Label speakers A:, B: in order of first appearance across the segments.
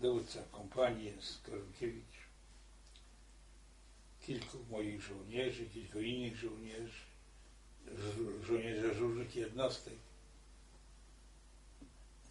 A: dowódca kompanii jest Korolkiewicz, kilku moich żołnierzy, kilku innych żołnierzy, żo- żołnierze różnych jednostek.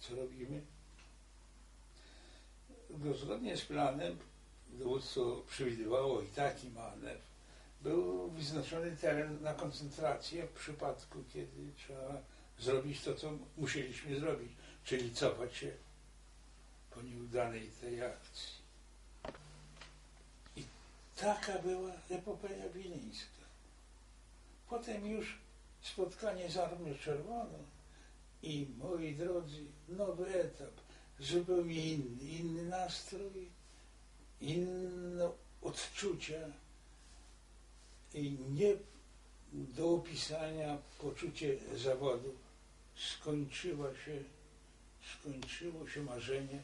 A: Co robimy? No, zgodnie z planem dowództwo przewidywało i taki manewr. Był wyznaczony teren na koncentrację w przypadku, kiedy trzeba zrobić to, co musieliśmy zrobić, czyli cofać się po nieudanej tej akcji. I taka była epopeja wileńska. Potem już spotkanie z Armią Czerwoną i moi drodzy, nowy etap, zupełnie inny, inny nastrój, inne odczucia i nie do opisania poczucie zawodu. Skończyła się, skończyło się marzenie.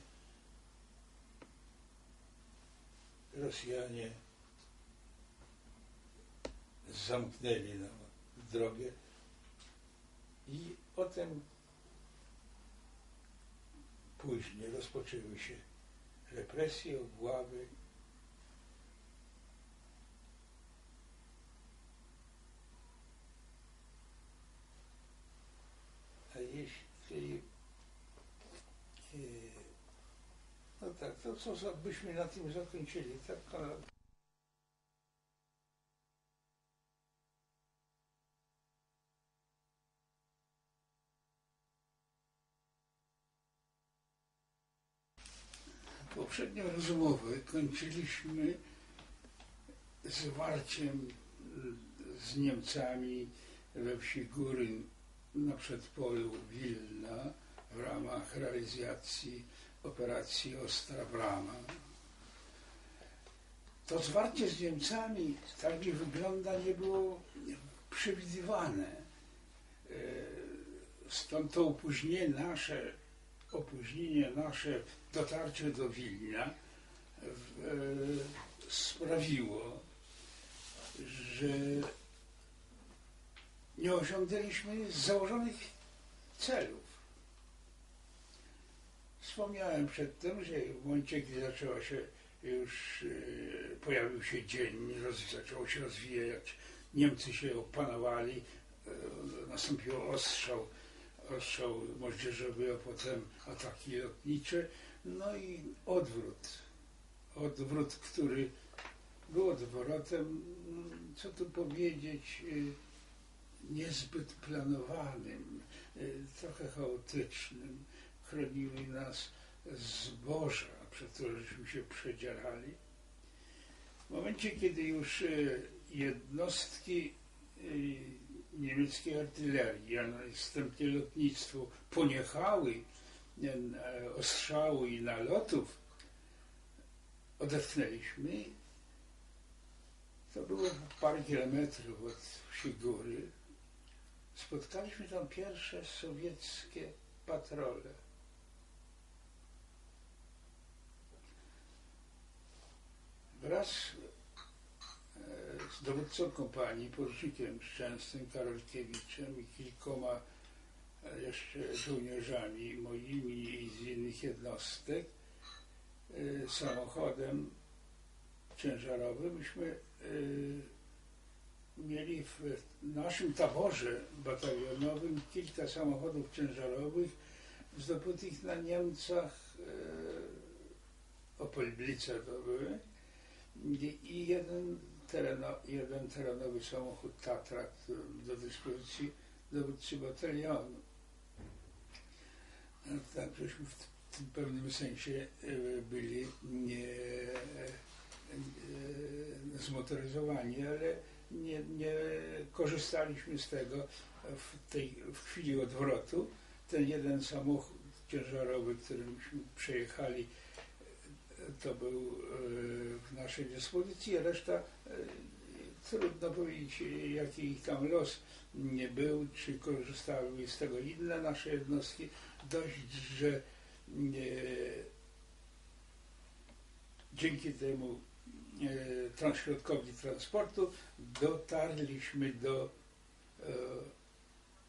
A: Rosjanie zamknęli nam drogę i potem później rozpoczęły się represje, obławy. A jeśli e, no tak, to co byśmy na tym zakończyli, tak? Poprzednią rozmowę kończyliśmy zwarciem z Niemcami we wsi Góryn na przedpolu Wilna w ramach realizacji operacji Ostra Brama. To zwarcie z Niemcami, tak jak wygląda, nie było przewidywane. E, Stąd to opóźnienie nasze, opóźnienie nasze dotarcie do Wilna w, e, sprawiło, że nie osiągnęliśmy założonych celów. Wspomniałem przedtem, że w momencie, gdy zaczęła się już e, pojawił się dzień, roz, zaczęło się rozwijać, Niemcy się opanowali, e, nastąpił ostrzał, ostrzał moździerzowy, a potem ataki lotnicze, no i odwrót. Odwrót, który był odwrotem, co tu powiedzieć, e, niezbyt planowanym, trochę chaotycznym. Chroniły nas zboża, przed którymi się przedzierali. W momencie, kiedy już e, jednostki e, niemieckiej artylerii, a następnie lotnictwo poniechały e, ostrzału i nalotów, odetchnęliśmy. To było parę kilometrów od wsi góry. Spotkaliśmy tam pierwsze sowieckie patrole. Wraz e, z dowódcą kompanii, porucznikiem Szczęsnym, Karolkiewiczem i kilkoma e, jeszcze żołnierzami moimi i z innych jednostek, e, samochodem ciężarowym, myśmy mieli w naszym taborze batalionowym kilka samochodów ciężarowych zdobytych na Niemcach e, Opelblice to były i- jeden, tereno, jeden terenowy samochód Tatra do dyspozycji dowódcy batalionu. No, Tak, żeśmy w tym pewnym sensie e, byli nie, e, zmotoryzowani, ale nie, nie korzystaliśmy z tego w, tej, w chwili odwrotu. Ten jeden samochód ciężarowy, którymśmy przejechali, to był e, w naszej dyspozycji, reszta e, trudno powiedzieć, jaki ich tam los nie był, czy korzystały z tego inne nasze jednostki. Dość, że e, dzięki temu e, transportu dotarliśmy do e,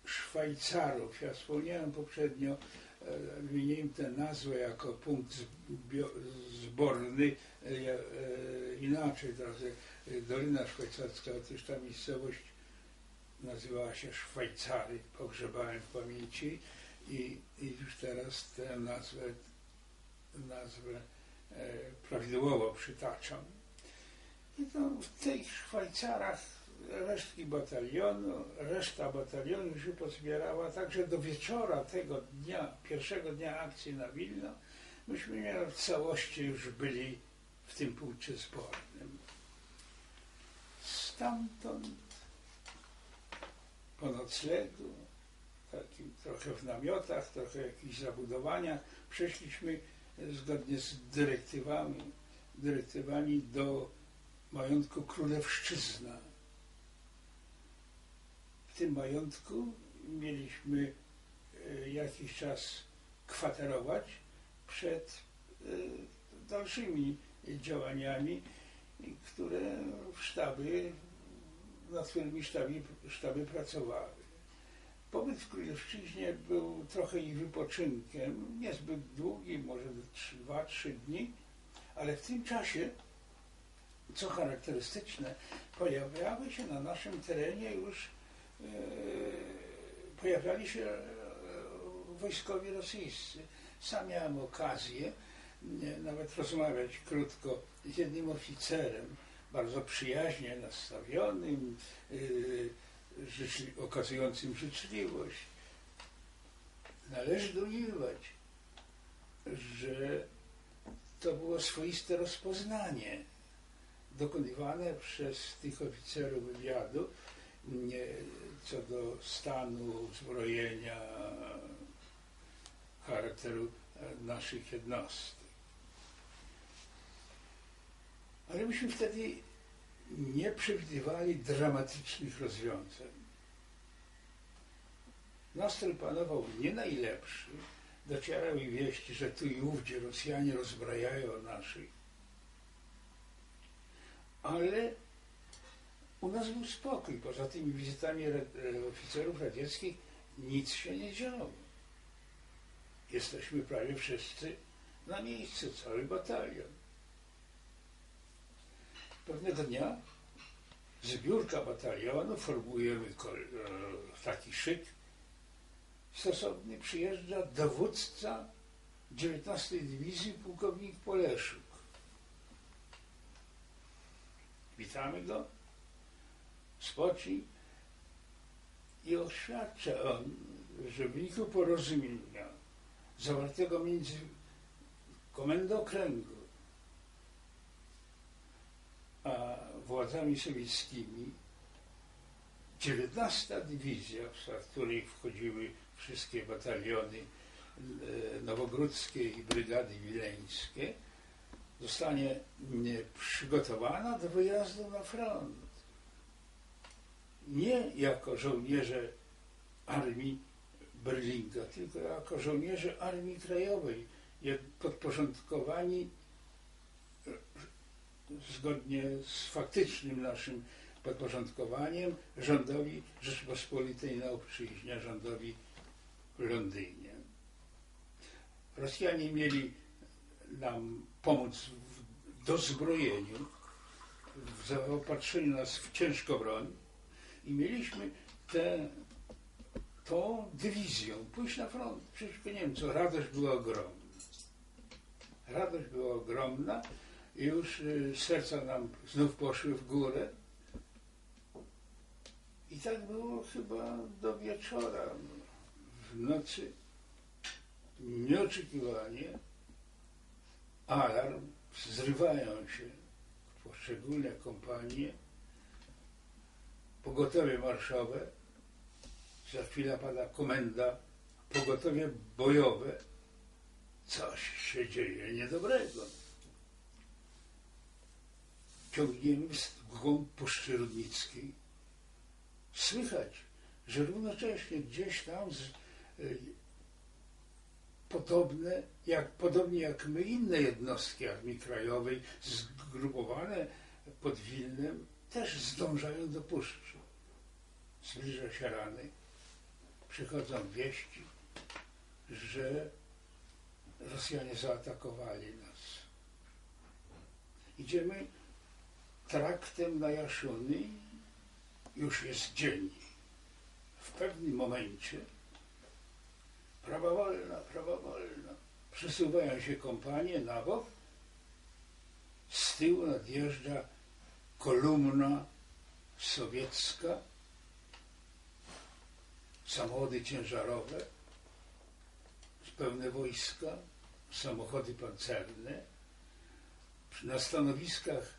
A: Szwajcarów. Ja wspomniałem poprzednio e, wymieniłem tę nazwę jako punkt zborny e, e, inaczej teraz Dolina Szwajcarska, otóż ta miejscowość nazywała się Szwajcary, pogrzebałem w pamięci i, i już teraz tę nazwę, nazwę prawidłowo przytaczam. I to w tych Szwajcarach resztki batalionu, reszta batalionu się pozbierała, także do wieczora tego dnia, pierwszego dnia akcji na Wilno, myśmy w całości już byli w tym punkcie zbornym. Stamtąd po noclegu, takim trochę w namiotach, trochę w jakichś zabudowaniach, przeszliśmy zgodnie z dyrektywami, dyrektywami do majątku Królewszczyzna. W tym majątku mieliśmy e, jakiś czas kwaterować przed e, dalszymi działaniami, które sztaby, nad którymi sztaby, sztaby pracowały. Pobyt w Królewszczyźnie był trochę i wypoczynkiem, niezbyt długi, może 2-3 dni, ale w tym czasie, co charakterystyczne, pojawiały się na naszym terenie już pojawiali się e, wojskowi rosyjscy. Sam miałem okazję e, nawet rozmawiać krótko z jednym oficerem, bardzo przyjaźnie nastawionym, e, okazującym życzliwość. Należy dojrzewać, że to było swoiste rozpoznanie dokonywane przez tych oficerów wywiadu nie, co do stanu uzbrojenia, charakteru naszych jednostek. Ale myśmy wtedy nie przewidywali dramatycznych rozwiązań. Nastrój panował nie najlepszy. Docierały wieści, że tu i ówdzie Rosjanie rozbrajają naszych. Ale u nas był spokój. Poza tymi wizytami ra- e, oficerów radzieckich nic się nie działo. Jesteśmy prawie wszyscy na miejscu, cały batalion. Pewnego dnia zbiórka batalionu, formujemy e, taki szyk stosowny, przyjeżdża dowódca 19 Dywizji, pułkownik Poleszuk. Witamy go, spoci i oświadcza on, że w wyniku porozumienia zawartego między komendą okręgu a władzami sowieckimi 19 dywizja, w skład której wchodziły wszystkie bataliony e, nowogródzkie i brygady wileńskie, zostanie nie, przygotowana do wyjazdu na front. Nie jako żołnierze armii Berlinga, tylko jako żołnierze Armii Krajowej, podporządkowani zgodnie z faktycznym naszym podporządkowaniem rządowi Rzeczpospolitej na obczyźnie, rządowi w Londynie. Rosjanie mieli nam pomóc w dozbrojeniu, w zaopatrzeniu nas w ciężką broń i mieliśmy tę tą dywizją pójść na front przeciwko Niemcom. Radość była ogromna. Radość była ogromna i już y, serca nam znów poszły w górę. I tak było chyba do wieczora. W nocy nieoczekiwanie alarm, zrywają się poszczególne kompanie, pogotowie marszowe, za chwilę pada komenda, pogotowie bojowe. Coś się dzieje niedobrego. Ciągniemy w głąb Puszczy Rudnickiej. Słychać, że równocześnie gdzieś tam z, y, podobne, jak, podobnie jak my, inne jednostki Armii Krajowej, zgrupowane pod Wilnem, też zdążają do puszczy. Zbliża się rany, przychodzą wieści, że Rosjanie zaatakowali nas. Idziemy traktem na Jaszuny, już jest dzień. W pewnym momencie prawa wolna, prawa wolna. Przesuwają się kompanie na bok, z tyłu nadjeżdża kolumna sowiecka, samochody ciężarowe, pełne wojska, samochody pancerne. Na stanowiskach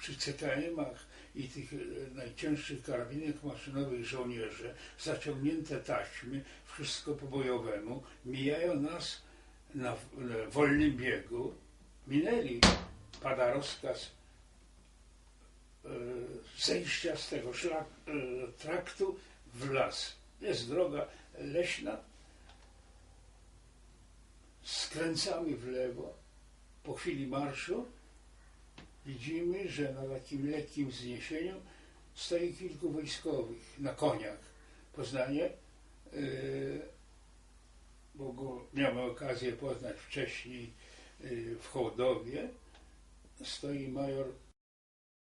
A: przy CKM-ach i tych e, najcięższych karabinach maszynowych żołnierze, zaciągnięte taśmy, wszystko po bojowemu, mijają nas na, wolnym biegu, minęli, pada rozkaz zejścia z tego szlak, e, traktu w las. Jest droga leśna, skręcamy w lewo. Po chwili marszu widzimy, że na takim lekkim wzniesieniu stoi kilku wojskowych na koniach. Poznanie, yy, bo go miałem okazję poznać wcześniej w Hołdowie, stoi major